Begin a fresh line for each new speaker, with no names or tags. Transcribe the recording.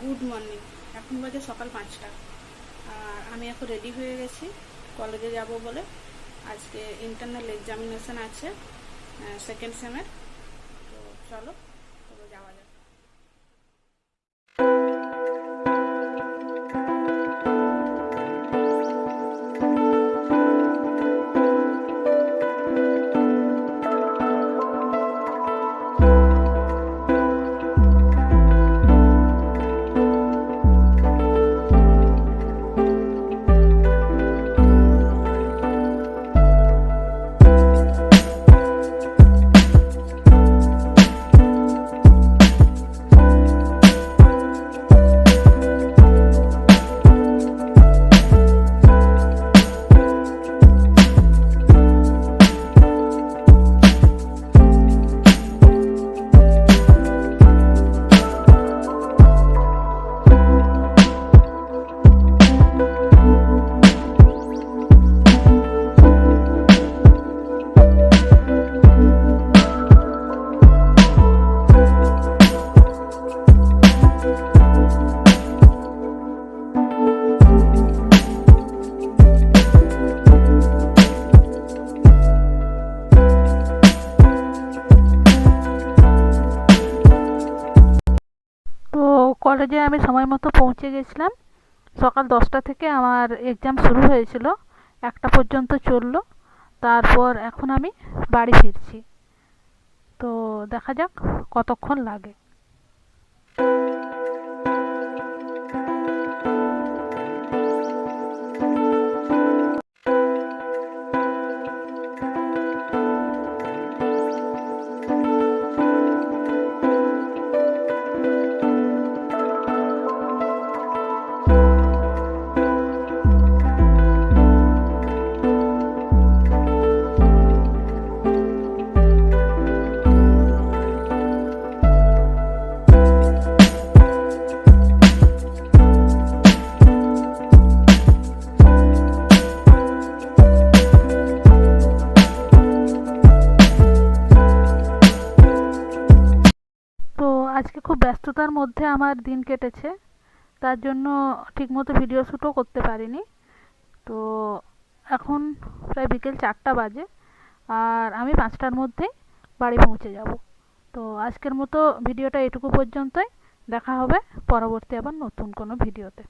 Good morning. এখন বাজে সকাল পাঁচটা। আর আমি এখন রেডি হয়ে গেছি কলেজে যাব বলে। আজকে ইন্টারনাল এক্সামিনেশান আছে সেকেন্ড সেমের তো চলো, তবে যাওয়া যাক। কলেজে আমি সময় মতো পৌঁছে গেছিলাম। সকাল দশটা থেকে আমার এক্সাম শুরু হয়েছিল। একটা পর্যন্ত চলল। তারপর এখন আমি বাড়ি ফিরছি। তো দেখা যাক কতক্ষণ লাগে। আজকে খুব ব্যস্ততার মধ্যে আমার দিন কেটেছে, তার জন্য ঠিকমতো ভিডিও শ্যুটও করতে পারিনি। তো এখন প্রায় বিকেল চারটা বাজে, আর আমি পাঁচটার মধ্যে বাড়ি পৌঁছে যাব। তো আজকের মতো ভিডিওটা এটুকু পর্যন্তই, দেখা হবে পরবর্তী আবার নতুন কোনো ভিডিওতে